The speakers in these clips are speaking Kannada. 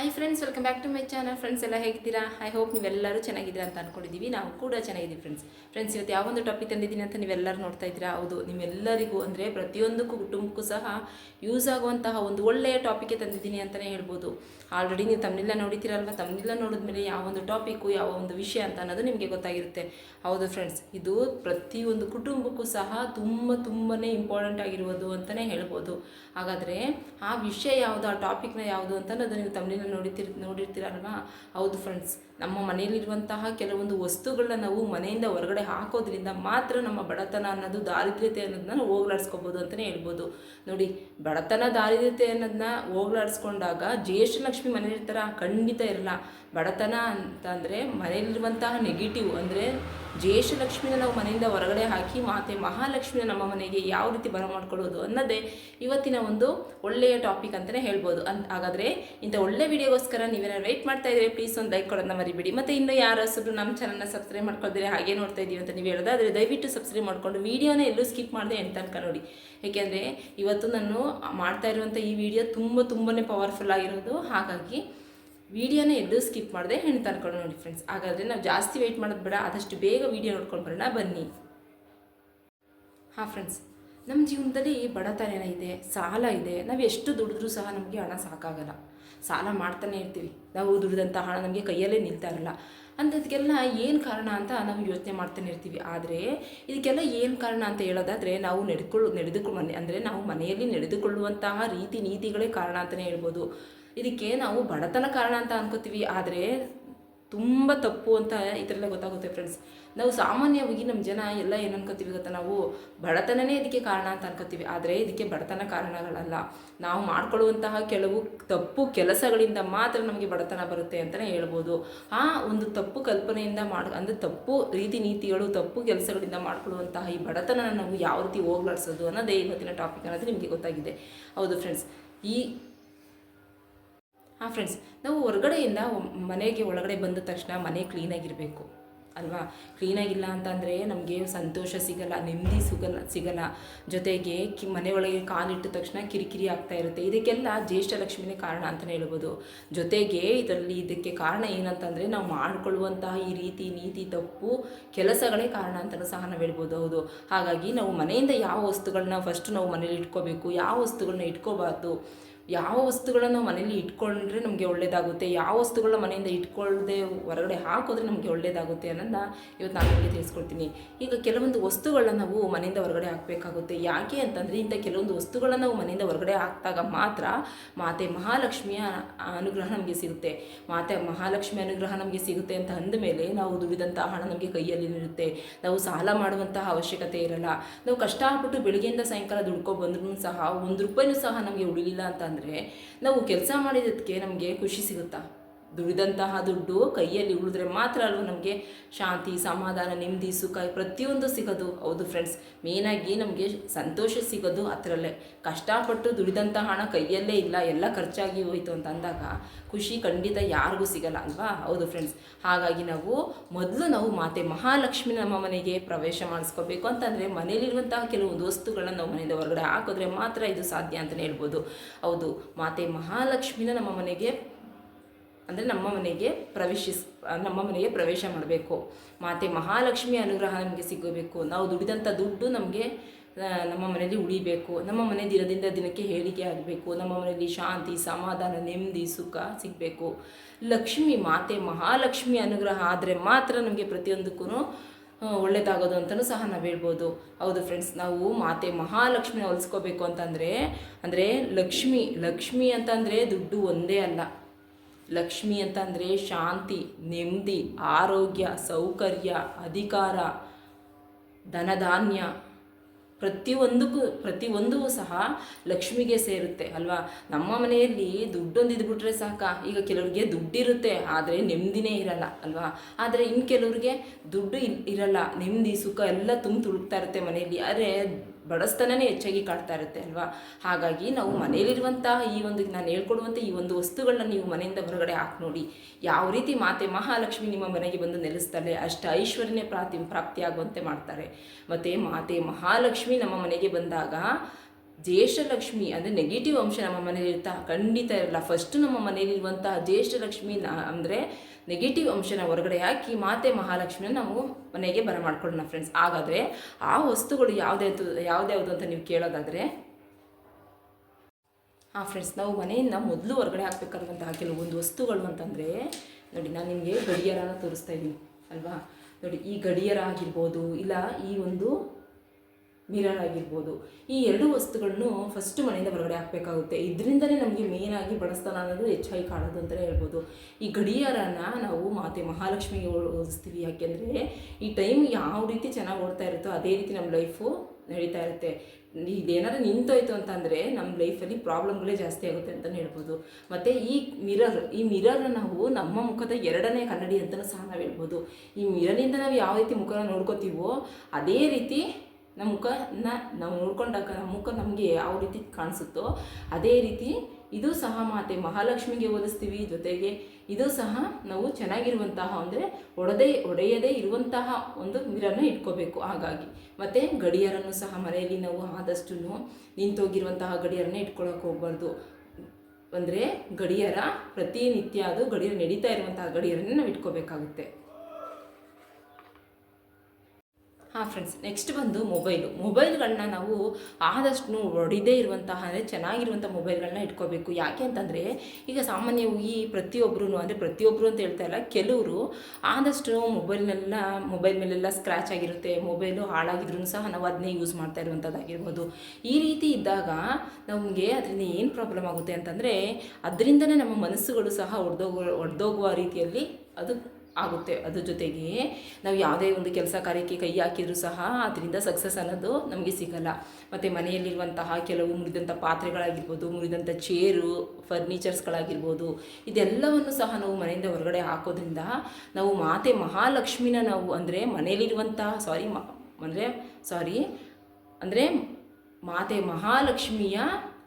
Hi friends welcome back to my channel friends ಎಲ್ಲ ಹೇಗಿದ್ದೀರಾ? ಐ ಹೋಪ್ ನೀವೆಲ್ಲರೂ ಚೆನ್ನಾಗಿದ್ದೀರಾ ಅಂತ ಅಂದ್ಕೊಂಡಿದ್ದೀವಿ ನಾವು ಕೂಡ ಚೆನ್ನಾಗಿದ್ದೀವಿ ಫ್ರೆಂಡ್ಸ್ ಫ್ರೆಂಡ್ಸ್ ಇವತ್ತು ಯಾವೊಂದು ಟಾಪಿಕ್ ತಂದಿದ್ದೀನಿ ಅಂತ ನೀವೆಲ್ಲರೂ ನೋಡ್ತಾ ಇದ್ದೀರಾ? ಹೌದು, ನಿಮ್ಮೆಲ್ಲರಿಗೂ ಅಂದರೆ ಪ್ರತಿಯೊಂದಕ್ಕೂ ಕುಟುಂಬಕ್ಕೂ ಸಹ ಯೂಸ್ ಆಗುವಂತಹ ಒಂದು ಒಳ್ಳೆಯ ಟಾಪಿಕ್ಗೆ ತಂದಿದ್ದೀನಿ ಅಂತಲೇ ಹೇಳ್ಬೋದು. ಆಲ್ರೆಡಿ ನೀವು ತಮ್ಮನೆಲ್ಲ ನೋಡಿದ್ದೀರಲ್ವ? ತಮ್ಮನೆಲ್ಲ ನೋಡಿದ್ಮೇಲೆ ಯಾವ ಒಂದು ಟಾಪಿಕ್ಕು ಯಾವ ಒಂದು ವಿಷಯ ಅಂತ ಅನ್ನೋದು ನಿಮಗೆ ಗೊತ್ತಾಗಿರುತ್ತೆ. ಹೌದು ಫ್ರೆಂಡ್ಸ್ ಇದು ಪ್ರತಿಯೊಂದು ಕುಟುಂಬಕ್ಕೂ ಸಹ ತುಂಬ ತುಂಬಾ ಇಂಪಾರ್ಟೆಂಟ್ ಆಗಿರುವುದು ಅಂತಲೇ ಹೇಳ್ಬೋದು. ಹಾಗಾದರೆ ಆ ವಿಷಯ ಯಾವುದು, ಆ ಟಾಪಿಕ್ನ ಯಾವುದು ಅಂತ ಅನ್ನೋದು ನೀವು ತಮ್ಮನೆಲ್ಲ ನೋಡಿತಿರ್, ನೋಡಿರ್ತೀರಲ್ವಾ? ಹೌದು ಫ್ರೆಂಡ್ಸ್ ನಮ್ಮ ಮನೆಯಲ್ಲಿರುವಂತಹ ಕೆಲವೊಂದು ವಸ್ತುಗಳನ್ನ ನಾವು ಮನೆಯಿಂದ ಹೊರಗಡೆ ಹಾಕೋದ್ರಿಂದ ಮಾತ್ರ ನಮ್ಮ ಬಡತನ ಅನ್ನೋದು ದಾರಿದ್ರ್ಯತೆ ಅನ್ನೋದನ್ನ ಹೋಗ್ಲಾಡಿಸ್ಕೋಬೋದು ಅಂತಲೇ ಹೇಳ್ಬೋದು. ನೋಡಿ, ಬಡತನ, ದಾರಿದ್ರ್ಯತೆ ಅನ್ನೋದನ್ನ ಹೋಗ್ಲಾಡಿಸ್ಕೊಂಡಾಗ ಜ್ಯೇಷ್ಠ ಲಕ್ಷ್ಮಿ ಮನೇಲಿರ್ತಾರ ಖಂಡಿತ ಇರಲ್ಲ. ಬಡತನ ಅಂತಂದರೆ ಮನೆಯಲ್ಲಿರುವಂತಹ ನೆಗೆಟಿವ್ ಅಂದರೆ ಜ್ಯೇಷ್ಠ ಲಕ್ಷ್ಮಿನ ನಾವು ಮನೆಯಿಂದ ಹೊರಗಡೆ ಹಾಕಿ ಮಾತೆ ಮಹಾಲಕ್ಷ್ಮಿನ ನಮ್ಮ ಮನೆಗೆ ಯಾವ ರೀತಿ ಬರಮಾಡ್ಕೊಳ್ಳೋದು ಅನ್ನೋದೇ ಇವತ್ತಿನ ಒಂದು ಒಳ್ಳೆಯ ಟಾಪಿಕ್ ಅಂತಲೇ ಹೇಳ್ಬೋದು. ಅಂತ ಹಾಗಾದರೆ ಇಂಥ ಒಳ್ಳೆ ವಿಡಿಯೋಗೋಸ್ಕರ ನೀವೇನಾದ್ರು ವೆಯ್ಟ್ ಮಾಡ್ತಾ ಇದ್ರೆ ಪ್ಲೀಸ್ ಒಂದು ಲೈಕ್ ಕೊಡೋದನ್ನ ಮರಿಬೇಡಿ. ಮತ್ತು ಇನ್ನು ಯಾರು ಹಸಿರು ನಮ್ಮ ಚಾನಲ್ನ ಸಬ್ಸ್ಕ್ರೈಬ್ ಮಾಡ್ಕೊಳ್ತೀರಿ ಹಾಗೆ ನೋಡ್ತಾ ಇದ್ದೀವಿ ಅಂತ ನೀವು ಹೇಳೋದಾದರೆ ದಯವಿಟ್ಟು ಸಬ್ಸ್ಕ್ರೈಬ್ ಮಾಡಿಕೊಂಡು ವೀಡಿಯೋನ ಎಲ್ಲೂ ಸ್ಕಿಪ್ ಮಾಡದೆ ಎಂತ ತನಕ ನೋಡಿ. ಏಕೆಂದರೆ ಇವತ್ತು ನಾನು ಮಾಡ್ತಾ ಇರುವಂಥ ಈ ವಿಡಿಯೋ ತುಂಬ ತುಂಬಾ ಪವರ್ಫುಲ್ ಆಗಿರೋದು. ಹಾಗಾಗಿ ವಿಡಿಯೋನ ಎಲ್ಲೂ ಸ್ಕಿಪ್ ಮಾಡಿದೆ ಹೆಣ್ಣು ತರ್ಕೊಂಡು ನೋಡಿ ಫ್ರೆಂಡ್ಸ್ ಹಾಗಾದರೆ ನಾವು ಜಾಸ್ತಿ ವೆಯ್ಟ್ ಮಾಡೋದು ಬೇಡ, ಆದಷ್ಟು ಬೇಗ ವಿಡಿಯೋ ನೋಡ್ಕೊಂಡು ಬರೋಣ, ಬನ್ನಿ. ಹಾಂ ಫ್ರೆಂಡ್ಸ್ ನಮ್ಮ ಜೀವನದಲ್ಲಿ ಬಡತನ ಇದೆ, ಸಾಲ ಇದೆ. ನಾವು ಎಷ್ಟು ದುಡಿದ್ರೂ ಸಹ ನಮಗೆ ಹಣ ಸಾಕಾಗಲ್ಲ. ಸಾಲ ಮಾಡ್ತಾನೆ ಇರ್ತೀವಿ. ನಾವು ದುಡಿದಂಥ ಹಣ ನಮಗೆ ಕೈಯಲ್ಲೇ ನಿಲ್ತಾ ಇರಲ್ಲ. ಅಂಥದಕ್ಕೆಲ್ಲ ಏನು ಕಾರಣ ಅಂತ ನಾವು ಯೋಚನೆ ಮಾಡ್ತಾನೆ ಇರ್ತೀವಿ. ಆದರೆ ಇದಕ್ಕೆಲ್ಲ ಏನು ಕಾರಣ ಅಂತ ಹೇಳೋದಾದರೆ ನಾವು ನಡೆದುಕೊಳ್ಳು ನಡೆದುಕೊಂಡು ಮನೆ ಅಂದರೆ ನಾವು ಮನೆಯಲ್ಲಿ ನಡೆದುಕೊಳ್ಳುವಂತಹ ರೀತಿ, ನೀತಿಗಳೇ ಕಾರಣ ಅಂತಲೇ ಹೇಳ್ಬೋದು. ಇದಕ್ಕೆ ನಾವು ಬಡತನ ಕಾರಣ ಅಂತ ಅನ್ಕೋತೀವಿ. ಆದರೆ ತುಂಬ ತಪ್ಪು ಅಂತ ಇದರಲ್ಲೇ ಗೊತ್ತಾಗುತ್ತೆ ಫ್ರೆಂಡ್ಸ್ ನಾವು ಸಾಮಾನ್ಯವಾಗಿ ನಮ್ಮ ಜನ ಎಲ್ಲ ಏನು ಅನ್ಕೋತೀವಿ ಗೊತ್ತಾ? ನಾವು ಬಡತನನೇ ಇದಕ್ಕೆ ಕಾರಣ ಅಂತ ಅನ್ಕೋತೀವಿ. ಆದರೆ ಇದಕ್ಕೆ ಬಡತನ ಕಾರಣಗಳಲ್ಲ. ನಾವು ಮಾಡ್ಕೊಳ್ಳುವಂತಹ ಕೆಲವು ತಪ್ಪು ಕೆಲಸಗಳಿಂದ ಮಾತ್ರ ನಮಗೆ ಬಡತನ ಬರುತ್ತೆ ಅಂತಲೇ ಹೇಳ್ಬೋದು. ಆ ಒಂದು ತಪ್ಪು ಕಲ್ಪನೆಯಿಂದ ಮಾಡಿ, ಅಂದರೆ ತಪ್ಪು ರೀತಿ ನೀತಿಗಳು, ತಪ್ಪು ಕೆಲಸಗಳಿಂದ ಮಾಡ್ಕೊಳ್ಳುವಂತಹ ಈ ಬಡತನ ನಾವು ಯಾವ ರೀತಿ ಹೋಗ್ಲಾಡ್ಸೋದು ಅನ್ನೋದೇ ಇವತ್ತಿನ ಟಾಪಿಕ್ ಅನ್ನೋದು ನಿಮಗೆ ಗೊತ್ತಾಗಿದೆ. ಹೌದು ಫ್ರೆಂಡ್ಸ್ ಈ ಹಾಂ ಫ್ರೆಂಡ್ಸ್ ನಾವು ಹೊರಗಡೆಯಿಂದ ಮನೆಗೆ ಒಳಗಡೆ ಬಂದ ತಕ್ಷಣ ಮನೆ ಕ್ಲೀನಾಗಿರಬೇಕು ಅಲ್ವಾ? ಕ್ಲೀನಾಗಿಲ್ಲ ಅಂತಂದರೆ ನಮಗೆ ಸಂತೋಷ ಸಿಗಲ್ಲ, ನೆಮ್ಮದಿ ಸಿಗಲ್ಲ ಸಿಗಲ್ಲ. ಜೊತೆಗೆ ಕಿ, ಮನೆಯೊಳಗೆ ಕಾಲಿಟ್ಟ ತಕ್ಷಣ ಕಿರಿಕಿರಿ ಆಗ್ತಾ ಇರುತ್ತೆ. ಇದಕ್ಕೆಲ್ಲ ಜ್ಯೇಷ್ಠ ಲಕ್ಷ್ಮಿನೇ ಕಾರಣ ಅಂತಲೇ ಹೇಳ್ಬೋದು. ಜೊತೆಗೆ ಇದರಲ್ಲಿ ಇದಕ್ಕೆ ಕಾರಣ ಏನಂತಂದರೆ ನಾವು ಮಾಡಿಕೊಳ್ಳುವಂತಹ ಈ ರೀತಿ ನೀತಿ ತಪ್ಪು ಕೆಲಸಗಳೇ ಕಾರಣ ಅಂತಲೂ ಸಹ ನಾವು ಹೇಳ್ಬೋದು, ಹೌದು. ಹಾಗಾಗಿ ನಾವು ಮನೆಯಿಂದ ಯಾವ ವಸ್ತುಗಳನ್ನ ಫಸ್ಟ್ ನಾವು ಮನೇಲಿ ಇಟ್ಕೋಬೇಕು, ಯಾವ ವಸ್ತುಗಳನ್ನ ಇಟ್ಕೋಬಾರ್ದು ಯಾವ ವಸ್ತುಗಳನ್ನು ನಾವು ಮನೇಲಿ ಇಟ್ಕೊಂಡ್ರೆ ನಮಗೆ ಒಳ್ಳೇದಾಗುತ್ತೆ, ಯಾವ ವಸ್ತುಗಳನ್ನ ಮನೆಯಿಂದ ಇಟ್ಕೊಳ್ಳದೆ ಹೊರಗಡೆ ಹಾಕೋದ್ರೆ ನಮಗೆ ಒಳ್ಳೇದಾಗುತ್ತೆ ಅನ್ನೋದನ್ನ ಇವತ್ತು ನಾನು ನಿಮಗೆ ತಿಳಿಸ್ಕೊಡ್ತೀನಿ. ಈಗ ಕೆಲವೊಂದು ವಸ್ತುಗಳನ್ನ ನಾವು ಮನೆಯಿಂದ ಹೊರಗಡೆ ಹಾಕಬೇಕಾಗುತ್ತೆ. ಯಾಕೆ ಅಂತಂದರೆ ಇಂಥ ಕೆಲವೊಂದು ವಸ್ತುಗಳನ್ನ ನಾವು ಮನೆಯಿಂದ ಹೊರಗಡೆ ಹಾಕಿದಾಗ ಮಾತ್ರ ಮಾತೆ ಮಹಾಲಕ್ಷ್ಮಿಯ ಅನುಗ್ರಹ ನಮಗೆ ಸಿಗುತ್ತೆ. ಮಾತೆ ಮಹಾಲಕ್ಷ್ಮಿ ಅನುಗ್ರಹ ನಮಗೆ ಸಿಗುತ್ತೆ ಅಂತ ಅಂದಮೇಲೆ ನಾವು ದುಡಿದಂತಹ ಹಣ ನಮಗೆ ಕೈಯಲ್ಲಿ ಇರುತ್ತೆ ನಾವು ಸಾಲ ಮಾಡುವಂತಹ ಅವಶ್ಯಕತೆ ಇರಲ್ಲ. ನಾವು ಕಷ್ಟಪಟ್ಟು ಬೆಳಗ್ಗೆಯಿಂದ ಸಾಯಂಕಾಲ ದುಡ್ಕೊ ಬಂದ್ರೂ ಸಹ, ಒಂದು ರೂಪಾಯಿನೂ ಸಹ ನಮಗೆ ಉಳಿಲಿಲ್ಲ ಅಂತಂದರೆ ನಾವು ಕೆಲಸ ಮಾಡಿದ್ದಕ್ಕೆ ನಮಗೆ ಖುಷಿ ಸಿಗುತ್ತಾ? ದುಡಿದಂತಹ ದುಡ್ಡು ಕೈಯಲ್ಲಿ ಉಳಿದ್ರೆ ಮಾತ್ರ ಅಲ್ವ ನಮಗೆ ಶಾಂತಿ, ಸಮಾಧಾನ, ನೆಮ್ಮದಿ, ಸುಖ ಪ್ರತಿಯೊಂದು ಸಿಗೋದು. ಹೌದು ಫ್ರೆಂಡ್ಸ್ ಮೇನಾಗಿ ನಮಗೆ ಸಂತೋಷ ಸಿಗೋದು ಅದರಲ್ಲೇ ಕಷ್ಟಪಟ್ಟು ದುಡಿದಂತಹ ಹಣ ಕೈಯಲ್ಲೇ ಇಲ್ಲ, ಎಲ್ಲ ಖರ್ಚಾಗಿ ಹೋಯಿತು ಅಂತ ಅಂದಾಗ ಖುಷಿ ಖಂಡಿತ ಯಾರಿಗೂ ಸಿಗಲ್ಲ ಅಲ್ವಾ? ಹೌದು ಫ್ರೆಂಡ್ಸ್ ಹಾಗಾಗಿ ನಾವು ಮೊದಲು ನಾವು ಮಾತೆ ಮಹಾಲಕ್ಷ್ಮಿ ನಮ್ಮ ಮನೆಗೆ ಪ್ರವೇಶ ಮಾಡಿಸ್ಕೋಬೇಕು ಅಂತಂದರೆ ಮನೆಯಲ್ಲಿರುವಂತಹ ಕೆಲವೊಂದು ವಸ್ತುಗಳನ್ನ ನಾವು ಮನೆಯಿಂದ ಹೊರಗಡೆ ಹಾಕಿದ್ರೆ ಮಾತ್ರ ಇದು ಸಾಧ್ಯ ಅಂತಲೇ ಹೇಳ್ಬೋದು. ಹೌದು, ಮಾತೆ ಮಹಾಲಕ್ಷ್ಮಿನ ನಮ್ಮ ಮನೆಗೆ ಅಂದರೆ ನಮ್ಮ ಮನೆಗೆ ಪ್ರವೇಶಿಸ್, ನಮ್ಮ ಮನೆಗೆ ಪ್ರವೇಶ ಮಾಡಬೇಕು. ಮಾತೆ ಮಹಾಲಕ್ಷ್ಮಿ ಅನುಗ್ರಹ ನಮಗೆ ಸಿಗಬೇಕು. ನಾವು ದುಡಿದಂಥ ದುಡ್ಡು ನಮಗೆ ನಮ್ಮ ಮನೆಯಲ್ಲಿ ಉಳಿಬೇಕು. ನಮ್ಮ ಮನೆ ದಿನದಿಂದ ದಿನಕ್ಕೆ ಹೇಳಿಕೆ ಆಗಬೇಕು. ನಮ್ಮ ಮನೆಯಲ್ಲಿ ಶಾಂತಿ, ಸಮಾಧಾನ, ನೆಮ್ಮದಿ, ಸುಖ ಸಿಗಬೇಕು. ಲಕ್ಷ್ಮಿ ಮಾತೆ ಮಹಾಲಕ್ಷ್ಮಿ ಅನುಗ್ರಹ ಆದರೆ ಮಾತ್ರ ನಮಗೆ ಪ್ರತಿಯೊಂದಕ್ಕೂ ಒಳ್ಳೆಯದಾಗೋದು ಅಂತಲೂ ಸಹ ನಾವು ಹೇಳ್ಬೋದು. ಹೌದು ಫ್ರೆಂಡ್ಸ್ ನಾವು ಮಾತೆ ಮಹಾಲಕ್ಷ್ಮಿನ ಹೊಲಿಸ್ಕೋಬೇಕು ಅಂತಂದರೆ, ಅಂದರೆ ಲಕ್ಷ್ಮಿ ಲಕ್ಷ್ಮಿ ಅಂತಂದರೆ ದುಡ್ಡು ಒಂದೇ ಅಲ್ಲ. ಲಕ್ಷ್ಮಿ ಅಂತಂದರೆ ಶಾಂತಿ, ನೆಮ್ಮದಿ, ಆರೋಗ್ಯ, ಸೌಕರ್ಯ, ಅಧಿಕಾರ, ಧನಧಾನ್ಯ. ಪ್ರತಿಯೊಂದಕ್ಕೂ, ಪ್ರತಿಯೊಂದೂ ಸಹ ಲಕ್ಷ್ಮಿಗೆ ಸೇರುತ್ತೆ, ಅಲ್ವಾ? ನಮ್ಮ ಮನೆಯಲ್ಲಿ ದುಡ್ಡೊಂದು ಇದ್ಬಿಟ್ರೆ ಸಾಕ. ಈಗ ಕೆಲವ್ರಿಗೆ ದುಡ್ಡಿರುತ್ತೆ, ಆದರೆ ನೆಮ್ಮದಿನೇ ಇರಲ್ಲ, ಅಲ್ವಾ? ಆದರೆ ಇನ್ನು ಕೆಲವ್ರಿಗೆ ದುಡ್ಡು ಇರಲ್ಲ, ನೆಮ್ಮದಿ, ಸುಖ ಎಲ್ಲ ತುಂಬ ತುಳುಕ್ತಾ ಇರುತ್ತೆ ಮನೆಯಲ್ಲಿ. ಆದರೆ ಬಡಸ್ತನನೇ ಹೆಚ್ಚಾಗಿ ಕಾಡ್ತಾ ಇರುತ್ತೆ ಅಲ್ವಾ? ಹಾಗಾಗಿ ನಾವು ಮನೆಯಲ್ಲಿರುವಂತಹ ಈ ಒಂದು, ನಾನು ಹೇಳ್ಕೊಡುವಂಥ ಈ ಒಂದು ವಸ್ತುಗಳನ್ನ ನೀವು ಮನೆಯಿಂದ ಹೊರಗಡೆ ಹಾಕಿ ನೋಡಿ. ಯಾವ ರೀತಿ ಮಾತೆ ಮಹಾಲಕ್ಷ್ಮಿ ನಿಮ್ಮ ಮನೆಗೆ ಬಂದು ನೆಲೆಸ್ತಾಳೆ, ಅಷ್ಟು ಐಶ್ವರ್ಯನೇ ಪ್ರಾಪ್ತಿ ಪ್ರಾಪ್ತಿಯಾಗುವಂತೆ ಮಾಡ್ತಾರೆ. ಮತ್ತು ಮಾತೆ ಮಹಾಲಕ್ಷ್ಮಿ ನಮ್ಮ ಮನೆಗೆ ಬಂದಾಗ ಜ್ಯೇಷ್ಠಲಕ್ಷ್ಮಿ ಅಂದರೆ ನೆಗೆಟಿವ್ ಅಂಶ ನಮ್ಮ ಮನೇಲಿ ಇರ್ತಾ, ಖಂಡಿತ ಇರಲ್ಲ. ಫಸ್ಟ್ ನಮ್ಮ ಮನೆಯಲ್ಲಿರುವಂತಹ ಜ್ಯೇಷ್ಠಲಕ್ಷ್ಮಿ ಅಂದರೆ ನೆಗೆಟಿವ್ ಅಂಶನ ಹೊರಗಡೆ ಹಾಕಿ ಮಾತೆ ಮಹಾಲಕ್ಷ್ಮಿನ ನಾವು ಮನೆಗೆ ಬರಮಾಡ್ಕೊಳ್ಳೋಣ ಫ್ರೆಂಡ್ಸ್ ಹಾಗಾದರೆ ಆ ವಸ್ತುಗಳು ಯಾವುದ್ಯಾವುದು ಯಾವ್ದ್ಯಾವುದು ಅಂತ ನೀವು ಕೇಳೋದಾದರೆ, ಹಾಂ ಫ್ರೆಂಡ್ಸ್ ನಾವು ಮನೆಯಿಂದ ಮೊದಲು ಹೊರಗಡೆ ಹಾಕ್ಬೇಕಾದಂತಹ ಕೆಲವೊಂದು ವಸ್ತುಗಳು ಅಂತಂದರೆ, ನೋಡಿ ನಾನು ನಿಮಗೆ ಗಡಿಯಾರನ ತೋರಿಸ್ತಾ ಇದ್ದೀನಿ ಅಲ್ವಾ? ನೋಡಿ ಈ ಗಡಿಯಾರ ಆಗಿರ್ಬೋದು, ಇಲ್ಲ ಈ ಒಂದು ಮಿರರ್ ಆಗಿರ್ಬೋದು ಈ ಎರಡು ವಸ್ತುಗಳನ್ನು ಫಸ್ಟ್ ಮನೆಯಿಂದ ಹೊರಗಡೆ ಹಾಕಬೇಕಾಗುತ್ತೆ. ಇದರಿಂದಲೇ ನಮಗೆ ಮೇಯ್ನಾಗಿ ಬಡಸ್ತಾನ ಅನ್ನೋದು ಹೆಚ್ಚಾಗಿ ಕಾಣೋದು ಅಂತಲೇ ಹೇಳ್ಬೋದು. ಈ ಗಡಿಯಾರನ ನಾವು ಮಾತೆ ಮಹಾಲಕ್ಷ್ಮಿಗೆ ಹೋಲಿಸ್ತೀವಿ. ಯಾಕೆಂದರೆ ಈ ಟೈಮ್ ಯಾವ ರೀತಿ ಚೆನ್ನಾಗಿ ಓಡ್ತಾ ಇರುತ್ತೋ ಅದೇ ರೀತಿ ನಮ್ಮ ಲೈಫು ನಡೀತಾ ಇರುತ್ತೆ. ಇದೇನಾದ್ರು ನಿಂತೋಯ್ತು ಅಂತಂದರೆ ನಮ್ಮ ಲೈಫಲ್ಲಿ ಪ್ರಾಬ್ಲಮ್ಗಳೇ ಜಾಸ್ತಿ ಆಗುತ್ತೆ ಅಂತಲೇ ಹೇಳ್ಬೋದು. ಮತ್ತು ಈ ಮಿರರ್ ಈ ಮಿರರ್ನ ನಾವು ನಮ್ಮ ಮುಖದ ಎರಡನೇ ಕನ್ನಡಿ ಅಂತಲೂ ಸಹ ನಾವು ಹೇಳ್ಬೋದು. ಈ ಮಿರರ್ನಿಂದ ನಾವು ಯಾವ ರೀತಿ ಮುಖನ ನೋಡ್ಕೋತೀವೋ ಅದೇ ರೀತಿ ನಮ್ಮ ಮುಖನ ನಾವು ನೋಡ್ಕೊಂಡಾಗ ನಮ್ಮ ಮುಖ ನಮಗೆ ಯಾವ ರೀತಿ ಕಾಣಿಸುತ್ತೋ ಅದೇ ರೀತಿ ಇದು ಸಹ ಮಾತೆ ಮಹಾಲಕ್ಷ್ಮಿಗೆ ಓದಿಸ್ತೀವಿ ಜೊತೆಗೆ ಇದು ಸಹ ನಾವು ಚೆನ್ನಾಗಿರುವಂತಹ ಅಂದರೆ ಒಡೆದೇ ಒಡೆಯದೇ ಇರುವಂತಹ ಒಂದು ಮಿರನ್ನು ಇಟ್ಕೋಬೇಕು ಹಾಗಾಗಿ. ಮತ್ತು ಗಡಿಯಾರನ್ನು ಸಹ ಮನೆಯಲ್ಲಿ ನಾವು ಆದಷ್ಟು ನಿಂತೋಗಿರುವಂತಹ ಗಡಿಯಾರನ್ನ ಇಟ್ಕೊಳ್ಳೋಕೆ ಹೋಗ್ಬಾರ್ದು. ಅಂದರೆ ಗಡಿಯಾರ ಪ್ರತಿನಿತ್ಯ ಅದು ಗಡಿಯಾರ ನಡೀತಾ ಇರುವಂತಹ ಗಡಿಯಾರನ್ನೇ ನಾವು ಇಟ್ಕೋಬೇಕಾಗುತ್ತೆ. ಹಾಂ ಫ್ರೆಂಡ್ಸ್ ನೆಕ್ಸ್ಟ್ ಬಂದು ಮೊಬೈಲು ಮೊಬೈಲ್ಗಳನ್ನ ನಾವು ಆದಷ್ಟು ಒಡಿದೇ ಇರುವಂತಹ, ಅಂದರೆ ಚೆನ್ನಾಗಿರುವಂಥ ಮೊಬೈಲ್ಗಳನ್ನ ಇಟ್ಕೋಬೇಕು. ಯಾಕೆ ಅಂತಂದರೆ, ಈಗ ಸಾಮಾನ್ಯವಾಗಿ ಪ್ರತಿಯೊಬ್ಬರು ಅಂದರೆ ಪ್ರತಿಯೊಬ್ಬರು ಅಂತ ಹೇಳ್ತಾ ಇಲ್ಲ, ಕೆಲವರು ಆದಷ್ಟು ಮೊಬೈಲ್ನೆಲ್ಲ ಮೊಬೈಲ್ ಮೇಲೆಲ್ಲ ಸ್ಕ್ರ್ಯಾಚ್ ಆಗಿರುತ್ತೆ ಮೊಬೈಲು ಹಾಳಾಗಿದ್ರೂ ಸಹ ನಾವು ಅದನ್ನೇ ಯೂಸ್ ಮಾಡ್ತಾ ಇರುವಂಥದ್ದಾಗಿರ್ಬೋದು ಈ ರೀತಿ ಇದ್ದಾಗ ನಮಗೆ ಅದರಿಂದ ಏನು ಪ್ರಾಬ್ಲಮ್ ಆಗುತ್ತೆ ಅಂತಂದರೆ, ಅದರಿಂದನೇ ನಮ್ಮ ಮನಸ್ಸುಗಳು ಸಹ ಒಡೆದೋಗ, ಒಡೆದೋಗುವ ರೀತಿಯಲ್ಲಿ ಅದು ಆಗುತ್ತೆ. ಅದ್ರ ಜೊತೆಗೆ ನಾವು ಯಾವುದೇ ಒಂದು ಕೆಲಸ ಕಾರ್ಯಕ್ಕೆ ಕೈ ಹಾಕಿದರೂ ಸಹ ಅದರಿಂದ ಸಕ್ಸಸ್ ಅನ್ನೋದು ನಮಗೆ ಸಿಗಲ್ಲ. ಮತ್ತು ಮನೆಯಲ್ಲಿರುವಂತಹ ಕೆಲವು ಮುರಿದಂಥ ಪಾತ್ರೆಗಳಾಗಿರ್ಬೋದು ಮುರಿದಂಥ ಚೇರು ಫರ್ನಿಚರ್ಸ್ಗಳಾಗಿರ್ಬೋದು ಇದೆಲ್ಲವನ್ನು ಸಹ ನಾವು ಮನೆಯಿಂದ ಹೊರಗಡೆ ಹಾಕೋದ್ರಿಂದ ನಾವು ಮಾತೆ ಮಹಾಲಕ್ಷ್ಮಿನ ನಾವು ಅಂದರೆ ಮನೆಯಲ್ಲಿರುವಂತಹ ಸಾರಿ ಮ, ಅಂದರೆ ಸಾರಿ ಅಂದರೆ ಮಾತೆ ಮಹಾಲಕ್ಷ್ಮಿಯ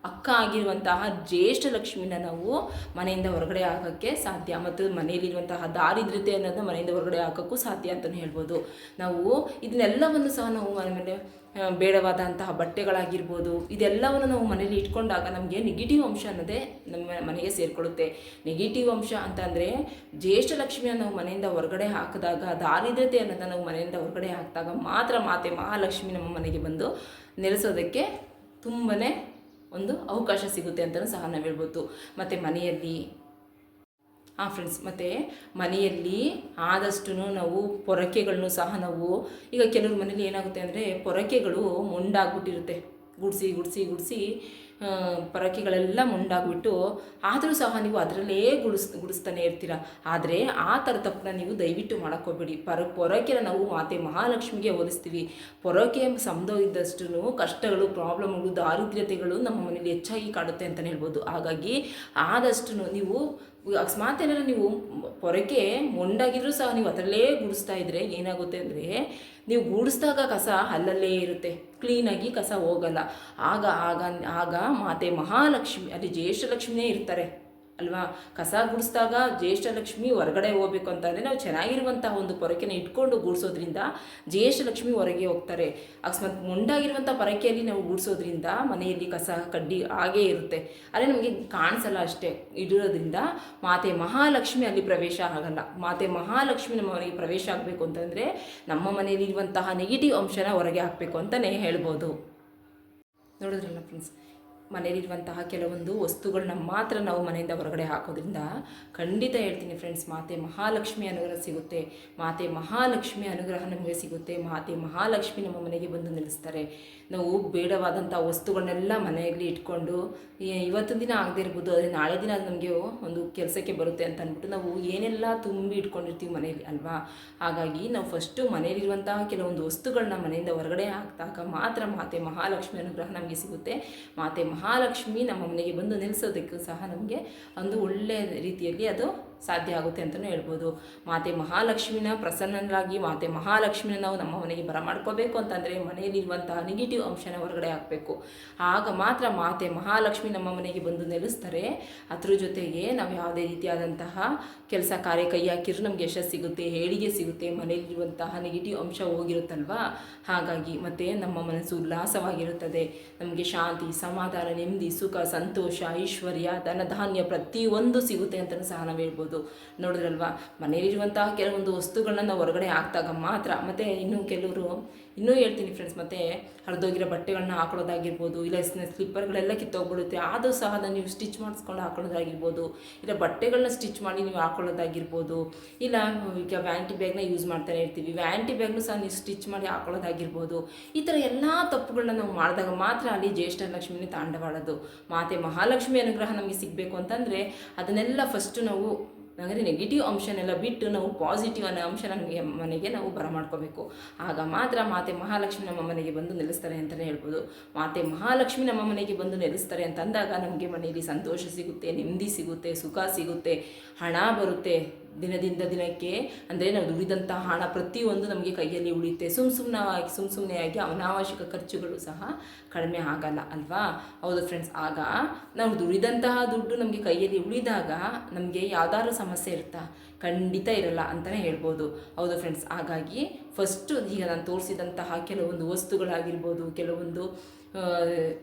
ಅಕ್ಕ ಆಗಿರುವಂತಹ ಜ್ಯೇಷ್ಠ ಲಕ್ಷ್ಮಿನ ನಾವು ಮನೆಯಿಂದ ಹೊರಗಡೆ ಹಾಕೋಕ್ಕೆ ಸಾಧ್ಯ. ಮತ್ತು ಮನೆಯಲ್ಲಿರುವಂತಹ ದಾರಿದ್ರ್ಯತೆ ಅನ್ನೋದನ್ನ ಮನೆಯಿಂದ ಹೊರಗಡೆ ಹಾಕೋಕ್ಕೂ ಸಾಧ್ಯ ಅಂತಲೇ ಹೇಳ್ಬೋದು. ನಾವು ಇದನ್ನೆಲ್ಲವನ್ನು ಸಹ ನಾವು ಮನೆ ಬೇಡವಾದಂತಹ ಬಟ್ಟೆಗಳಾಗಿರ್ಬೋದು, ಇದೆಲ್ಲವನ್ನು ನಾವು ಮನೇಲಿ ಇಟ್ಕೊಂಡಾಗ ನಮಗೆ ನೆಗೆಟಿವ್ ಅಂಶ ಅನ್ನೋದೇ ನಮ್ಮ ಮನೆಗೆ ಸೇರಿಕೊಳ್ಳುತ್ತೆ ನೆಗೆಟಿವ್ ಅಂಶ ಅಂತಂದರೆ ಜ್ಯೇಷ್ಠ ಲಕ್ಷ್ಮಿಯನ್ನು ನಾವು ಮನೆಯಿಂದ ಹೊರಗಡೆ ಹಾಕಿದಾಗ, ದಾರಿದ್ರ್ಯತೆ ಅನ್ನೋದನ್ನು ನಾವು ಮನೆಯಿಂದ ಹೊರಗಡೆ ಹಾಕಿದಾಗ ಮಾತ್ರ ಮಾತೆ ಮಹಾಲಕ್ಷ್ಮಿ ನಮ್ಮ ಮನೆಗೆ ಬಂದು ನೆಲೆಸೋದಕ್ಕೆ ತುಂಬಾ ಒಂದು ಅವಕಾಶ ಸಿಗುತ್ತೆ ಅಂತಲೂ ಸಹ ನಾವು ಹೇಳ್ಬೋದು. ಮತ್ತು ಮನೆಯಲ್ಲಿ, ಹಾಂ ಫ್ರೆಂಡ್ಸ್ ಮತ್ತು ಮನೆಯಲ್ಲಿ ಆದಷ್ಟು ನಾವು ಪೊರಕೆಗಳನ್ನು ಸಹ ನಾವು, ಈಗ ಕೆಲವ್ರ ಮನೇಲಿ ಏನಾಗುತ್ತೆ ಅಂದರೆ ಪೊರಕೆಗಳು ಮೊಂಡಾಗ್ಬಿಟ್ಟಿರುತ್ತೆ. ಗುಡಿಸಿ ಗುಡಿಸಿ ಗುಡಿಸಿ ಪೊರಕೆಗಳೆಲ್ಲ ಮುಂಡಾಗ್ಬಿಟ್ಟು ಆದರೂ ಸಹ ನೀವು ಅದರಲ್ಲೇ ಗುಡಿಸ್, ಗುಡಿಸ್ತಾನೆ ಇರ್ತೀರ. ಆದರೆ ಆ ಥರ ತಪ್ಪನ್ನ ನೀವು ದಯವಿಟ್ಟು ಮಾಡೋಕ್ಕೋಗ್ಬೇಡಿ ಪರ, ಪೊರಕೆನ ನಾವು ಮಾತೆ ಮಹಾಲಕ್ಷ್ಮಿಗೆ ಹೋಲಿಸ್ತೀವಿ ಪೊರಕೆ ಇದ್ದಷ್ಟು ಕಷ್ಟಗಳು, ಪ್ರಾಬ್ಲಮ್ಗಳು, ದಾರಿದ್ರ್ಯತೆಗಳು ನಮ್ಮ ಮನೇಲಿ ಹೆಚ್ಚಾಗಿ ಕಾಡುತ್ತೆ ಅಂತಲೇ ಹೇಳ್ಬೋದು. ಹಾಗಾಗಿ ಆದಷ್ಟು ನೀವು ಅಕಸ್ಮಾತ್ ಏನಾರ ನೀವು ಪೊರಕೆ ಮೊಂಡಾಗಿದ್ರೂ ಸಹ ನೀವು ಅದರಲ್ಲೇ ಗುಡಿಸ್ತಾ ಇದ್ದರೆ ಏನಾಗುತ್ತೆ ಅಂದರೆ ನೀವು ಗೂಡಿಸಿದಾಗ ಕಸ ಅಲ್ಲಲ್ಲೇ ಇರುತ್ತೆ. ಕ್ಲೀನಾಗಿ ಕಸ ಹೋಗಲ್ಲ. ಆಗ ಆಗ ಆಗ ಮಾತೆ ಮಹಾಲಕ್ಷ್ಮಿ, ಅಲ್ಲಿ ಜ್ಯೇಷ್ಠಲಕ್ಷ್ಮಿನೇ ಇರ್ತಾರೆ. ಅಲ್ವಾ? ಕಸ ಗುಡಿಸಿದಾಗ ಜ್ಯೇಷ್ಠಲಕ್ಷ್ಮಿ ಹೊರಗಡೆ ಹೋಗ್ಬೇಕು ಅಂತಂದರೆ ನಾವು ಚೆನ್ನಾಗಿರುವಂಥ ಒಂದು ಪೊರಕೆನ ಇಟ್ಕೊಂಡು ಗೂಡಿಸೋದ್ರಿಂದ ಜ್ಯೇಷ್ಠಲಕ್ಷ್ಮಿ ಹೊರಗೆ ಹೋಗ್ತಾರೆ. ಅಕಸ್ಮಾತ್ ಮುಂಡಾಗಿರುವಂಥ ಪೊರಕೆಯಲ್ಲಿ ನಾವು ಗೂಡಿಸೋದ್ರಿಂದ ಮನೆಯಲ್ಲಿ ಕಸ, ಕಡ್ಡಿ ಹಾಗೇ ಇರುತ್ತೆ. ಅದೇ ನಮಗೆ ಕಾಣಿಸಲ್ಲ ಅಷ್ಟೇ. ಇಡಿರೋದ್ರಿಂದ ಮಾತೆ ಮಹಾಲಕ್ಷ್ಮಿ ಅಲ್ಲಿ ಪ್ರವೇಶ ಆಗಲ್ಲ. ಮಾತೆ ಮಹಾಲಕ್ಷ್ಮಿ ನಮ್ಮ ಮನೆಗೆ ಪ್ರವೇಶ ಆಗಬೇಕು ಅಂತಂದರೆ ನಮ್ಮ ಮನೆಯಲ್ಲಿರುವಂತಹ ನೆಗೆಟಿವ್ ಅಂಶನ ಹೊರಗೆ ಹಾಕಬೇಕು ಅಂತಲೇ ಹೇಳ್ಬೋದು. ನೋಡಿದ್ರಲ್ಲ ಫ್ರೆಂಡ್ಸ್ ಮನೆಯಲ್ಲಿರುವಂತಹ ಕೆಲವೊಂದು ವಸ್ತುಗಳನ್ನ ಮಾತ್ರ ನಾವು ಮನೆಯಿಂದ ಹೊರಗಡೆ ಹಾಕೋದ್ರಿಂದ ಖಂಡಿತ ಹೇಳ್ತೀನಿ ಫ್ರೆಂಡ್ಸ್ ಮಾತೆ ಮಹಾಲಕ್ಷ್ಮಿ ಅನುಗ್ರಹ ಸಿಗುತ್ತೆ. ಮಾತೆ ಮಹಾಲಕ್ಷ್ಮಿ ಅನುಗ್ರಹ ನಮಗೆ ಸಿಗುತ್ತೆ. ಮಾತೆ ಮಹಾಲಕ್ಷ್ಮಿ ನಮ್ಮ ಮನೆಗೆ ಬಂದು ನಿಲ್ಲಿಸ್ತಾರೆ. ನಾವು ಬೇಡವಾದಂಥ ವಸ್ತುಗಳನ್ನೆಲ್ಲ ಮನೆಯಲ್ಲಿ ಇಟ್ಕೊಂಡು ಇವತ್ತಿನ ದಿನ ಆಗದೇ ಇರ್ಬೋದು, ಆದರೆ ನಾಳೆ ದಿನ ಅದು ನಮಗೆ ಒಂದು ಕೆಲಸಕ್ಕೆ ಬರುತ್ತೆ ಅಂತ ಅಂದ್ಬಿಟ್ಟು ನಾವು ಏನೆಲ್ಲ ತುಂಬಿ ಇಟ್ಕೊಂಡಿರ್ತೀವಿ ಮನೆಯಲ್ಲಿ ಅಲ್ವಾ? ಹಾಗಾಗಿ ನಾವು ಫಸ್ಟು ಮನೆಯಲ್ಲಿರುವಂತಹ ಕೆಲವೊಂದು ವಸ್ತುಗಳನ್ನ ಮನೆಯಿಂದ ಹೊರಗಡೆ ಹಾಕಿದಾಗ ಮಾತ್ರ ಮಾತೆ ಮಹಾಲಕ್ಷ್ಮಿ ಅನುಗ್ರಹ ನಮಗೆ ಸಿಗುತ್ತೆ. ಮಾತೆ ಮಹಾಲಕ್ಷ್ಮಿ ನಮ್ಮ ಮನೆಗೆ ಬಂದು ನಿಲ್ಲಿಸೋದಕ್ಕೂ ಸಹ ನಮಗೆ ಒಂದು ಒಳ್ಳೆಯ ರೀತಿಯಲ್ಲಿ ಅದು ಸಾಧ್ಯ ಆಗುತ್ತೆ ಅಂತಲೂ ಹೇಳ್ಬೋದು. ಮಾತೆ ಮಹಾಲಕ್ಷ್ಮಿನ ಪ್ರಸನ್ನರಾಗಿ ಮಾತೆ ಮಹಾಲಕ್ಷ್ಮಿನ ನಾವು ನಮ್ಮ ಮನೆಗೆ ಬರಮಾಡ್ಕೋಬೇಕು ಅಂತಂದರೆ ಮನೆಯಲ್ಲಿರುವಂತಹ ನೆಗೆಟಿವ್ ಅಂಶನ ಹೊರಗಡೆ ಹಾಕಬೇಕು. ಆಗ ಮಾತ್ರ ಮಾತೆ ಮಹಾಲಕ್ಷ್ಮಿ ನಮ್ಮ ಮನೆಗೆ ಬಂದು ನೆಲೆಸ್ತಾರೆ. ಅದ್ರ ಜೊತೆಗೆ ನಾವು ಯಾವುದೇ ರೀತಿಯಾದಂತಹ ಕೆಲಸ ಕಾರ್ಯ ಕೈ ಹಾಕಿದ್ರು ನಮಗೆ ಯಶಸ್ಸು ಸಿಗುತ್ತೆ ಹೇಳಿಗೆ ಸಿಗುತ್ತೆ, ಮನೆಯಲ್ಲಿರುವಂತಹ ನೆಗೆಟಿವ್ ಅಂಶ ಹೋಗಿರುತ್ತಲ್ವಾ? ಹಾಗಾಗಿ ಮತ್ತು ನಮ್ಮ ಮನಸ್ಸು ಉಲ್ಲಾಸವಾಗಿರುತ್ತದೆ. ನಮಗೆ ಶಾಂತಿ, ಸಮಾಧಾನ, ನೆಮ್ಮದಿ, ಸುಖ, ಸಂತೋಷ, ಐಶ್ವರ್ಯ, ಧನಧಾನ್ಯ ಪ್ರತಿಯೊಂದು ಸಿಗುತ್ತೆ ಅಂತಲೂ ಸಹ ನಾವು ಹೇಳ್ಬೋದು. ನೋಡಿದ್ರಲ್ವಾ? ಮನೆಯಲ್ಲಿರುವಂತಹ ಕೆಲವೊಂದು ವಸ್ತುಗಳನ್ನ ನಾವು ಹೊರಗಡೆ ಹಾಕ್ದಾಗ ಮಾತ್ರ, ಮತ್ತೆ ಇನ್ನು ಕೆಲವರು ಇನ್ನೂ ಹೇಳ್ತೀನಿ ಫ್ರೆಂಡ್ಸ್ ಮತ್ತೆ ಹರಿದೋಗಿರೋ ಬಟ್ಟೆಗಳನ್ನ ಹಾಕೊಳ್ಳೋದಾಗಿರ್ಬೋದು, ಇಲ್ಲ ಸ್ಲಿಪ್ಪರ್ಗಳೆಲ್ಲ ಕಿತ್ತೋಗ್ಬಿಡುತ್ತೆ ಆದರೂ ಸಹ ನೀವು ಸ್ಟಿಚ್ ಮಾಡಿಸ್ಕೊಂಡು ಹಾಕೊಳ್ಳೋದಾಗಿರ್ಬೋದು, ಇಲ್ಲ ಬಟ್ಟೆಗಳನ್ನ ಸ್ಟಿಚ್ ಮಾಡಿ ನೀವು ಹಾಕೊಳ್ಳೋದಾಗಿರ್ಬೋದು, ಇಲ್ಲ ಈಗ ವ್ಯಾಂಟಿ ಬ್ಯಾಗ್ನ ಯೂಸ್ ಮಾಡ್ತಾನೆ ಇರ್ತೀವಿ ವ್ಯಾಂಟಿ ಬ್ಯಾಗ್ನು ಸಹ ನೀವು ಸ್ಟಿಚ್ ಮಾಡಿ ಹಾಕೊಳ್ಳೋದಾಗಿರ್ಬೋದು, ಈ ಥರ ಎಲ್ಲ ತಪ್ಪುಗಳನ್ನ ನಾವು ಮಾಡಿದಾಗ ಮಾತ್ರ ಅಲ್ಲಿ ಜ್ಯೇಷ್ಠ ಲಕ್ಷ್ಮಿನೇ ತಾಂಡವಾಡೋದು. ಮಾತೆ ಮಹಾಲಕ್ಷ್ಮಿ ಅನುಗ್ರಹ ನಮಗೆ ಸಿಗಬೇಕು ಅಂತಂದರೆ ಅದನ್ನೆಲ್ಲ ಫಸ್ಟು ನಾವು ಅಂದರೆ ನೆಗೆಟಿವ್ ಅಂಶನೆಲ್ಲ ಬಿಟ್ಟು ನಾವು ಪಾಸಿಟಿವ್ ಅನ್ನೋ ಅಂಶ ನಮಗೆ ಮನೆಗೆ ನಾವು ಬರಮಾಡ್ಕೋಬೇಕು. ಆಗ ಮಾತ್ರ ಮಾತೆ ಮಹಾಲಕ್ಷ್ಮಿ ನಮ್ಮ ಮನೆಗೆ ಬಂದು ನೆಲೆಸ್ತಾರೆ ಅಂತಲೇ ಹೇಳ್ಬೋದು. ಮಾತೆ ಮಹಾಲಕ್ಷ್ಮಿ ನಮ್ಮ ಮನೆಗೆ ಬಂದು ನೆಲೆಸ್ತಾರೆ ಅಂತ ಅಂದಾಗ ನಮಗೆ ಮನೆಯಲ್ಲಿ ಸಂತೋಷ ಸಿಗುತ್ತೆ, ನೆಮ್ಮದಿ ಸಿಗುತ್ತೆ, ಸುಖ ಸಿಗುತ್ತೆ, ಹಣ ಬರುತ್ತೆ. ದಿನದಿಂದ ದಿನಕ್ಕೆ ಅಂದರೆ ನಾವು ದುಡಿದಂತಹ ಹಣ ಪ್ರತಿಯೊಂದು ನಮಗೆ ಕೈಯಲ್ಲಿ ಉಳಿಯುತ್ತೆ. ಸುಮ್ಮ ಸುಮ್ಮನವಾಗಿ ಸುಮ್ಮ ಸುಮ್ಮನೆಯಾಗಿ ಅನಾವಶ್ಯಕ ಖರ್ಚುಗಳು ಸಹ ಕಡಿಮೆ ಆಗಲ್ಲ ಅಲ್ವಾ? ಹೌದು ಫ್ರೆಂಡ್ಸ್ ಆಗ ನಾವು ದುಡಿದಂತಹ ದುಡ್ಡು ನಮಗೆ ಕೈಯಲ್ಲಿ ಉಳಿದಾಗ ನಮಗೆ ಯಾವ್ದಾದ್ರು ಸಮಸ್ಯೆ ಇರುತ್ತಾ? ಖಂಡಿತ ಇರಲ್ಲ ಅಂತಲೇ ಹೇಳ್ಬೋದು. ಹೌದು ಫ್ರೆಂಡ್ಸ್ ಹಾಗಾಗಿ ಫಸ್ಟು ಈಗ ನಾನು ತೋರಿಸಿದಂತಹ ಕೆಲವೊಂದು ವಸ್ತುಗಳಾಗಿರ್ಬೋದು, ಕೆಲವೊಂದು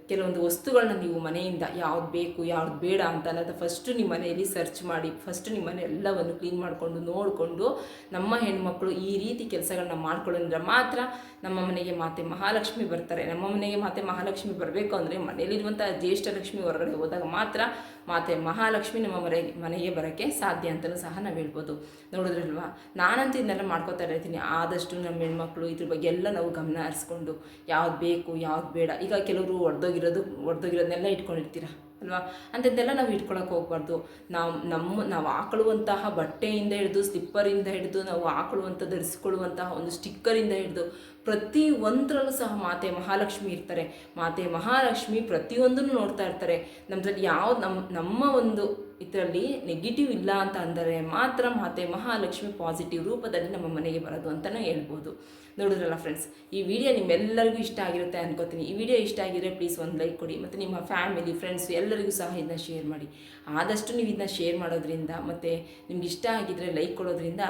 ಕೆಲವೊಂದು ವಸ್ತುಗಳನ್ನ ನೀವು ಮನೆಯಿಂದ ಯಾವ್ದು ಬೇಕು, ಯಾವ್ದು ಬೇಡ ಅಂತ ಅನ್ನೋದು ಫಸ್ಟು ನಿಮ್ಮ ಮನೆಯಲ್ಲಿ ಸರ್ಚ್ ಮಾಡಿ ಫಸ್ಟ್ ನಿಮ್ಮ ಮನೆ ಎಲ್ಲವನ್ನು ಕ್ಲೀನ್ ಮಾಡಿಕೊಂಡು ನೋಡಿಕೊಂಡು ನಮ್ಮ ಹೆಣ್ಮಕ್ಳು ಈ ರೀತಿ ಕೆಲಸಗಳನ್ನ ಮಾಡ್ಕೊಳ್ಳೋದ್ರೆ ಮಾತ್ರ ನಮ್ಮ ಮನೆಗೆ ಮಾತೆ ಮಹಾಲಕ್ಷ್ಮಿ ಬರ್ತಾರೆ. ನಮ್ಮ ಮನೆಗೆ ಮಾತೆ ಮಹಾಲಕ್ಷ್ಮಿ ಬರಬೇಕು ಅಂದರೆ ಮನೆಯಲ್ಲಿರುವಂಥ ಜ್ಯೇಷ್ಠ ಲಕ್ಷ್ಮಿ ಹೊರಗಡೆ ಹೋದಾಗ ಮಾತ್ರ ಮಾತೆ ಮಹಾಲಕ್ಷ್ಮಿ ನಮ್ಮ ಮನೆಗೆ ಮನೆಗೆ ಬರೋಕ್ಕೆ ಸಾಧ್ಯ ಅಂತಲೂ ಸಹ ನಾವು ಹೇಳ್ಬೋದು. ನೋಡಿದ್ರಲ್ವಾ? ನಾನಂತೂ ಇದನ್ನೆಲ್ಲ ಮಾಡ್ಕೋತಾ ಇರ್ತೀನಿ ಆದಷ್ಟು ನಮ್ಮ ಹೆಣ್ಮಕ್ಳು ಇದ್ರ ಬಗ್ಗೆ ಎಲ್ಲ ನಾವು ಗಮನ ಹರಿಸ್ಕೊಂಡು ಯಾವ್ದು ಬೇಕು, ಯಾವ್ದು ಬೇಡ. ಈಗ ಕೆಲವರು ಒಡೆದೋಗಿರೋದು ಒಡೆದೋಗಿರೋದನ್ನೆಲ್ಲ ಇಟ್ಕೊಂಡಿರ್ತೀರ? ಅಲ್ವಾ? ಅಂಥದ್ದೆಲ್ಲ ನಾವು ಇಟ್ಕೊಳಕ್ಕೆ ಹೋಗ್ಬಾರ್ದು. ನಾವು, ನಮ್ಮ, ನಾವು ಹಾಕೊಳ್ಳುವಂತಹ ಬಟ್ಟೆಯಿಂದ ಹಿಡಿದು, ಸ್ಲಿಪ್ಪರಿಂದ ಹಿಡಿದು, ನಾವು ಹಾಕೊಳ್ಳುವಂಥ ಧರಿಸ್ಕೊಳ್ಳುವಂತಹ ಒಂದು ಸ್ಟಿಕ್ಕರಿಂದ ಹಿಡಿದು ಪ್ರತಿ ಒಂದರಲ್ಲೂ ಸಹ ಮಾತೆ ಮಹಾಲಕ್ಷ್ಮಿ ಇರ್ತಾರೆ. ಮಾತೆ ಮಹಾಲಕ್ಷ್ಮಿ ಪ್ರತಿಯೊಂದನ್ನು ನೋಡ್ತಾ ಇರ್ತಾರೆ. ನಮ್ಮದ್ರಲ್ಲಿ ಯಾವ ನಮ್ಮ ನಮ್ಮ ಒಂದು ಇದರಲ್ಲಿ ನೆಗೆಟಿವ್ ಇಲ್ಲ ಅಂತ ಅಂದರೆ ಮಾತ್ರ ಮಾತೆ ಮಹಾಲಕ್ಷ್ಮಿ ಪಾಸಿಟಿವ್ ರೂಪದಲ್ಲಿ ನಮ್ಮ ಮನೆಗೆ ಬರೋದು ಅಂತಲೇ ಹೇಳ್ಬೋದು. ನೋಡಿದ್ರಲ್ಲ ಫ್ರೆಂಡ್ಸ್ ಈ ವಿಡಿಯೋ ನಿಮ್ಮೆಲ್ಲರಿಗೂ ಇಷ್ಟ ಆಗಿರುತ್ತೆ ಅನ್ಕೋತೀನಿ. ಈ ವಿಡಿಯೋ ಇಷ್ಟ ಆಗಿದ್ರೆ ಪ್ಲೀಸ್ ಒಂದು ಲೈಕ್ ಕೊಡಿ ಮತ್ತು ನಿಮ್ಮ ಫ್ಯಾಮಿಲಿ ಫ್ರೆಂಡ್ಸ್ ಎಲ್ಲರಿಗೂ ಸಹ ಇದನ್ನ ಶೇರ್ ಮಾಡಿ. ಆದಷ್ಟು ನೀವು ಇದನ್ನ ಶೇರ್ ಮಾಡೋದ್ರಿಂದ ಮತ್ತು ನಿಮ್ಗೆ ಇಷ್ಟ ಆಗಿದ್ರೆ ಲೈಕ್ ಕೊಡೋದ್ರಿಂದ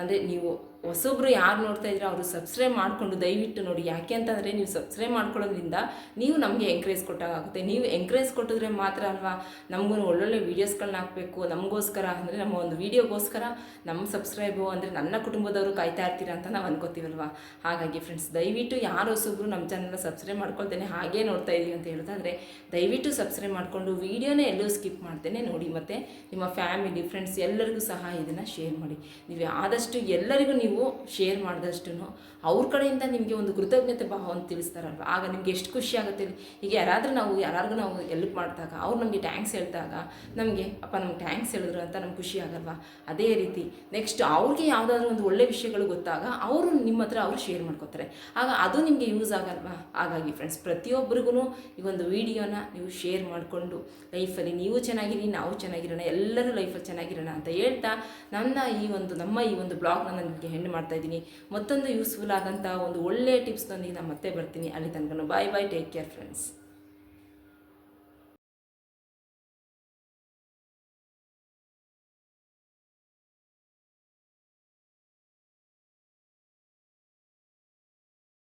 ಅಂದರೆ ನೀವು ಹೊಸೊಬ್ರು ಯಾರು ನೋಡ್ತಾ ಇದ್ರೆ ಅವರು ಸಬ್ಸ್ಕ್ರೈಬ್ ಮಾಡಿಕೊಂಡು ದಯವಿಟ್ಟು ನೋಡಿ. ಯಾಕೆ ಅಂತಂದರೆ ನೀವು ಸಬ್ಸ್ಕ್ರೈಬ್ ಮಾಡ್ಕೊಳ್ಳೋದ್ರಿಂದ ನೀವು ನಮಗೆ ಎಂಕರೇಜ್ ಕೊಟ್ಟಾಗುತ್ತೆ ನೀವು ಎಂಕರೇಜ್ ಕೊಟ್ಟಿದ್ರೆ ಮಾತ್ರ ಅಲ್ವಾ? ನಮಗೂ ಒಳ್ಳೊಳ್ಳೆ ವೀಡಿಯೋಸ್ಗಳನ್ನ ಹಾಕಬೇಕು. ನಮಗೋಸ್ಕರ ಅಂದರೆ ನಮ್ಮ ಒಂದು ವೀಡಿಯೋಗೋಸ್ಕರ ನಮ್ಮ ಸಬ್ಸ್ಕ್ರೈಬು ಅಂದರೆ ನನ್ನ ಕುಟುಂಬದವರು ಕಾಯ್ತಾ ಇರ್ತೀರ ಅಂತ ನಾವು ಅನ್ಕೋತೀವಲ್ವಾ? ಹಾಗಾಗಿ ಫ್ರೆಂಡ್ಸ್ ದಯವಿಟ್ಟು ಯಾರು ಹೊಸೊಬ್ರು ನಮ್ಮ ಚಾನಲ್ನ ಸಬ್ಸ್ಕ್ರೈಬ್ ಮಾಡ್ಕೊಳ್ತೇನೆ, ಹಾಗೇ ನೋಡ್ತಾ ಇದ್ದೀವಿ ಅಂತ ಹೇಳೋದಾದರೆ ದಯವಿಟ್ಟು ಸಬ್ಸ್ಕ್ರೈಬ್ ಮಾಡಿಕೊಂಡು ವೀಡಿಯೋನೇ ಎಲ್ಲೂ ಸ್ಕಿಪ್ ಮಾಡ್ತೇನೆ ನೋಡಿ. ಮತ್ತು ನಿಮ್ಮ ಫ್ಯಾಮಿಲಿ ಫ್ರೆಂಡ್ಸ್ ಎಲ್ಲರಿಗೂ ಸಹ ಇದನ್ನು ಶೇರ್ ಮಾಡಿ. ನೀವು ಆದಷ್ಟು ಎಲ್ಲರಿಗೂ ನೀವು ಶೇರ್ ಮಾಡಿದಷ್ಟು ಅವ್ರ ಕಡೆಯಿಂದ ನಿಮಗೆ ಒಂದು ಕೃತಜ್ಞತೆ ಭಾವವನ್ನು ತಿಳಿಸ್ತಾರಲ್ವ? ಆಗ ನಿಮಗೆ ಎಷ್ಟು ಖುಷಿ ಆಗುತ್ತೆ. ಈಗ ಯಾರಾದರೂ ನಾವು ಯಾರಿಗೂ ನಾವು ಎಲ್ಪ್ ಮಾಡಿದಾಗ, ಅವ್ರು ನಮಗೆ ಟ್ಯಾಂಕ್ಸ್ ಹೇಳಿದಾಗ ನಮಗೆ, ಅಪ್ಪ ನಮ್ಗೆ ಟ್ಯಾಂಕ್ಸ್ ಹೇಳಿದ್ರು ಅಂತ ನಮ್ಗೆ ಖುಷಿ ಆಗಲ್ವಾ? ಅದೇ ರೀತಿ ನೆಕ್ಸ್ಟ್ ಅವ್ರಿಗೆ ಯಾವುದಾದ್ರೂ ಒಂದು ಒಳ್ಳೆ ವಿಷಯಗಳು ಗೊತ್ತಾಗ ಅವರು ನಿಮ್ಮ ಹತ್ರ ಅವರು ಶೇರ್ ಮಾಡ್ಕೋತಾರೆ. ಆಗ ಅದು ನಿಮಗೆ ಯೂಸ್ ಆಗಲ್ವಾ? ಹಾಗಾಗಿ ಫ್ರೆಂಡ್ಸ್ ಪ್ರತಿಯೊಬ್ಬರಿಗೂ ಈ ಒಂದು ವಿಡಿಯೋನ ನೀವು ಶೇರ್ ಮಾಡಿಕೊಂಡು ಲೈಫಲ್ಲಿ ನೀವು ಚೆನ್ನಾಗಿರಿ, ನಾವು ಚೆನ್ನಾಗಿರೋಣ, ಎಲ್ಲರೂ ಲೈಫಲ್ಲಿ ಚೆನ್ನಾಗಿರೋಣ ಅಂತ ಹೇಳ್ತಾ ನನ್ನ ಈ ಒಂದು, ನಮ್ಮ ಈ ಒಂದು ಬ್ಲಾಗ್ನ ನಾನು ನಿಮಗೆ ಹೆಣ್ಣು ಮಾಡ್ತಾ ಇದ್ದೀನಿ. ಮತ್ತೊಂದು ಯೂಸ್ಫುಲ್ ಆದಂಥ ಒಂದು ಒಳ್ಳೆಯ ಟಿಪ್ಸ್ನೊಂದಿಗೆ ನಾನು ಮತ್ತೆ ಬರ್ತೀನಿ. ಅಲ್ಲಿ ತನಕ bye bye take care friends